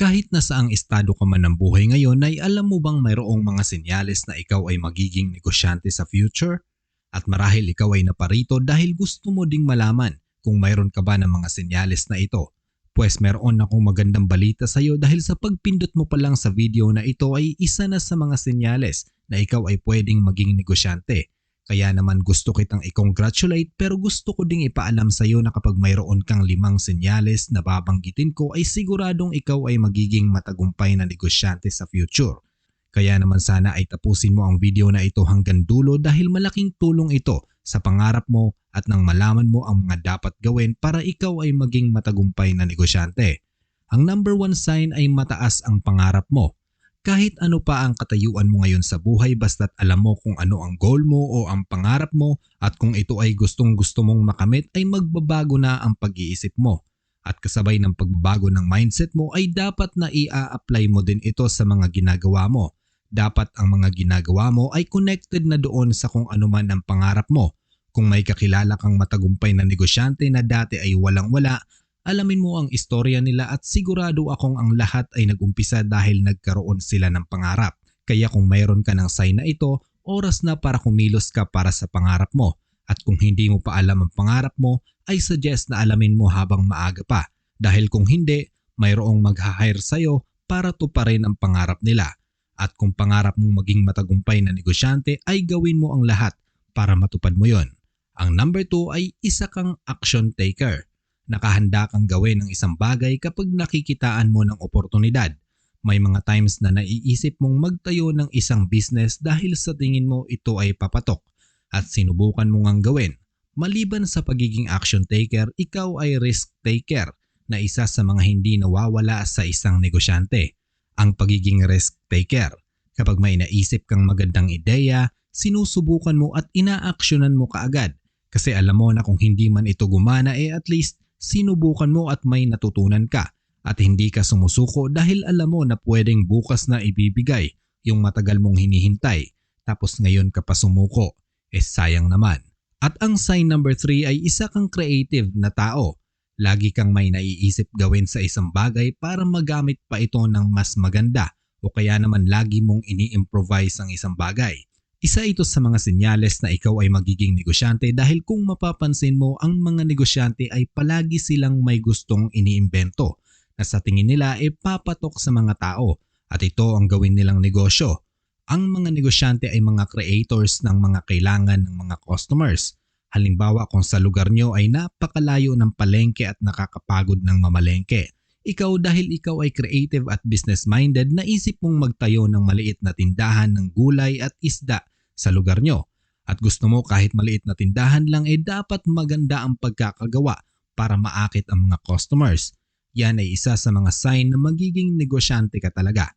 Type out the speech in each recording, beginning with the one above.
Kahit na saang estado ka man ng buhay ngayon ay alam mo bang mayroong mga senyales na ikaw ay magiging negosyante sa future? At marahil ikaw ay naparito dahil gusto mo ding malaman kung mayroon ka ba ng mga senyales na ito. Pues meron akong magandang balita sa iyo dahil sa pagpindot mo pa lang sa video na ito ay isa na sa mga senyales na ikaw ay pwedeng maging negosyante. Kaya naman gusto kitang i-congratulate pero gusto ko ding ipaalam sa iyo na kapag mayroon kang limang senyales na babanggitin ko ay siguradong ikaw ay magiging matagumpay na negosyante sa future. Kaya naman sana ay tapusin mo ang video na ito hanggang dulo dahil malaking tulong ito sa pangarap mo at nang malaman mo ang mga dapat gawin para ikaw ay maging matagumpay na negosyante. Ang number one sign ay mataas ang pangarap mo. Kahit ano pa ang katayuan mo ngayon sa buhay basta't alam mo kung ano ang goal mo o ang pangarap mo at kung ito ay gustong gusto mong makamit ay magbabago na ang pag-iisip mo. At kasabay ng pagbabago ng mindset mo ay dapat na ia-apply mo din ito sa mga ginagawa mo. Dapat ang mga ginagawa mo ay connected na doon sa kung ano man ang pangarap mo. Kung may kakilala kang matagumpay na negosyante na dati ay walang-wala alamin mo ang istorya nila at sigurado akong ang lahat ay nagumpisa dahil nagkaroon sila ng pangarap. Kaya kung mayroon ka ng sign na ito, oras na para kumilos ka para sa pangarap mo. At kung hindi mo pa alam ang pangarap mo, ay suggest na alamin mo habang maaga pa. Dahil kung hindi, mayroong mag-hire sa'yo para tuparin ang pangarap nila. At kung pangarap mong maging matagumpay na negosyante ay gawin mo ang lahat para matupad mo yon. Ang number 2 ay isa kang action taker nakahanda kang gawin ng isang bagay kapag nakikitaan mo ng oportunidad. May mga times na naiisip mong magtayo ng isang business dahil sa tingin mo ito ay papatok at sinubukan mo ngang gawin. Maliban sa pagiging action taker, ikaw ay risk taker na isa sa mga hindi nawawala sa isang negosyante. Ang pagiging risk taker. Kapag may naisip kang magandang ideya, sinusubukan mo at inaaksyonan mo kaagad kasi alam mo na kung hindi man ito gumana eh at least sinubukan mo at may natutunan ka at hindi ka sumusuko dahil alam mo na pwedeng bukas na ibibigay yung matagal mong hinihintay tapos ngayon ka pa sumuko. Eh sayang naman. At ang sign number 3 ay isa kang creative na tao. Lagi kang may naiisip gawin sa isang bagay para magamit pa ito ng mas maganda o kaya naman lagi mong ini-improvise ang isang bagay. Isa ito sa mga senyales na ikaw ay magiging negosyante dahil kung mapapansin mo ang mga negosyante ay palagi silang may gustong iniimbento na sa tingin nila ay papatok sa mga tao at ito ang gawin nilang negosyo. Ang mga negosyante ay mga creators ng mga kailangan ng mga customers. Halimbawa kung sa lugar nyo ay napakalayo ng palengke at nakakapagod ng mamalengke ikaw dahil ikaw ay creative at business-minded, naisip mong magtayo ng maliit na tindahan ng gulay at isda sa lugar nyo. At gusto mo kahit maliit na tindahan lang eh dapat maganda ang pagkakagawa para maakit ang mga customers. Yan ay isa sa mga sign na magiging negosyante ka talaga.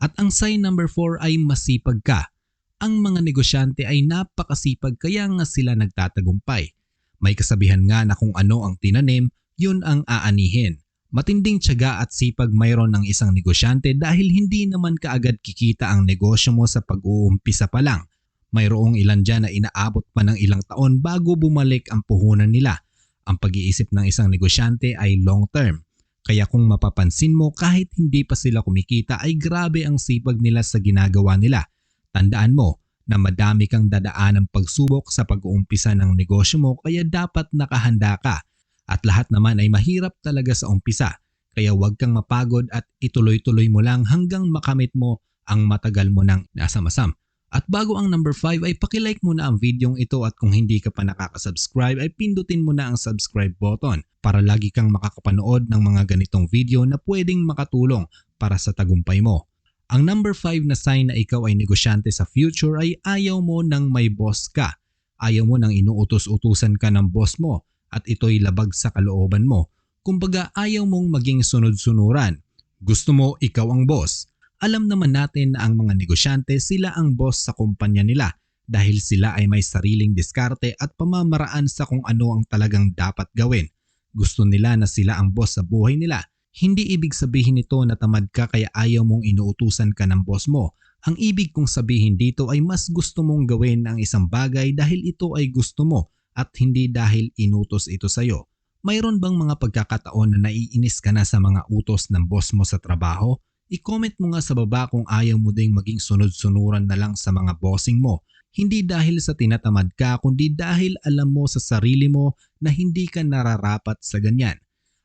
At ang sign number 4 ay masipag ka. Ang mga negosyante ay napakasipag kaya nga sila nagtatagumpay. May kasabihan nga na kung ano ang tinanim, yun ang aanihin. Matinding tiyaga at sipag mayroon ng isang negosyante dahil hindi naman kaagad kikita ang negosyo mo sa pag-uumpisa pa lang. Mayroong ilan dyan na inaabot pa ng ilang taon bago bumalik ang puhunan nila. Ang pag-iisip ng isang negosyante ay long term. Kaya kung mapapansin mo kahit hindi pa sila kumikita ay grabe ang sipag nila sa ginagawa nila. Tandaan mo na madami kang dadaan ng pagsubok sa pag-uumpisa ng negosyo mo kaya dapat nakahanda ka at lahat naman ay mahirap talaga sa umpisa. Kaya huwag kang mapagod at ituloy-tuloy mo lang hanggang makamit mo ang matagal mo nang nasa masam. At bago ang number 5 ay pakilike mo na ang videong ito at kung hindi ka pa nakakasubscribe ay pindutin mo na ang subscribe button para lagi kang makakapanood ng mga ganitong video na pwedeng makatulong para sa tagumpay mo. Ang number 5 na sign na ikaw ay negosyante sa future ay ayaw mo nang may boss ka. Ayaw mo nang inuutos-utusan ka ng boss mo at ito'y labag sa kalooban mo. Kumbaga ayaw mong maging sunod-sunuran. Gusto mo ikaw ang boss. Alam naman natin na ang mga negosyante sila ang boss sa kumpanya nila dahil sila ay may sariling diskarte at pamamaraan sa kung ano ang talagang dapat gawin. Gusto nila na sila ang boss sa buhay nila. Hindi ibig sabihin nito na tamad ka kaya ayaw mong inuutusan ka ng boss mo. Ang ibig kong sabihin dito ay mas gusto mong gawin ang isang bagay dahil ito ay gusto mo at hindi dahil inutos ito sa iyo. Mayroon bang mga pagkakataon na naiinis ka na sa mga utos ng boss mo sa trabaho? I-comment mo nga sa baba kung ayaw mo ding maging sunod-sunuran na lang sa mga bossing mo. Hindi dahil sa tinatamad ka, kundi dahil alam mo sa sarili mo na hindi ka nararapat sa ganyan.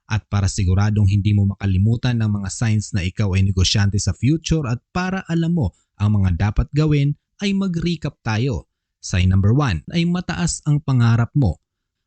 At para siguradong hindi mo makalimutan ng mga signs na ikaw ay negosyante sa future at para alam mo ang mga dapat gawin ay mag-recap tayo. Sign number 1 ay mataas ang pangarap mo.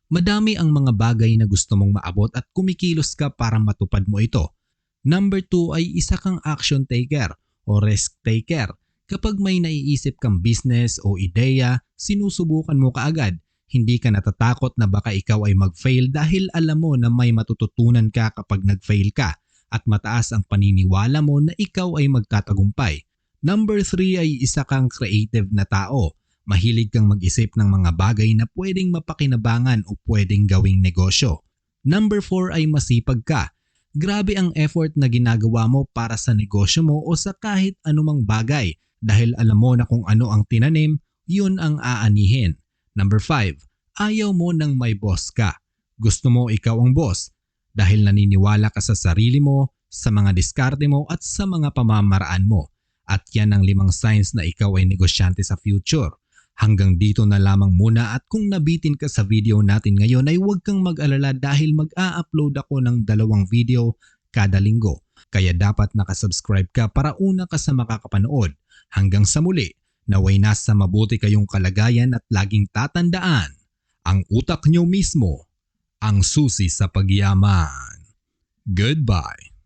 Madami ang mga bagay na gusto mong maabot at kumikilos ka para matupad mo ito. Number 2 ay isa kang action taker o risk taker. Kapag may naiisip kang business o ideya, sinusubukan mo kaagad. Hindi ka natatakot na baka ikaw ay mag-fail dahil alam mo na may matututunan ka kapag nag-fail ka at mataas ang paniniwala mo na ikaw ay magtatagumpay. Number 3 ay isa kang creative na tao. Mahilig kang mag-isip ng mga bagay na pwedeng mapakinabangan o pwedeng gawing negosyo. Number 4 ay masipag ka. Grabe ang effort na ginagawa mo para sa negosyo mo o sa kahit anumang bagay dahil alam mo na kung ano ang tinanim, yun ang aanihin. Number 5, ayaw mo nang may boss ka. Gusto mo ikaw ang boss dahil naniniwala ka sa sarili mo, sa mga diskarte mo at sa mga pamamaraan mo. At yan ang limang signs na ikaw ay negosyante sa future. Hanggang dito na lamang muna at kung nabitin ka sa video natin ngayon ay huwag kang mag-alala dahil mag-a-upload ako ng dalawang video kada linggo. Kaya dapat nakasubscribe ka para una ka sa makakapanood. Hanggang sa muli, naway nasa mabuti kayong kalagayan at laging tatandaan, ang utak nyo mismo ang susi sa pagyaman. Goodbye!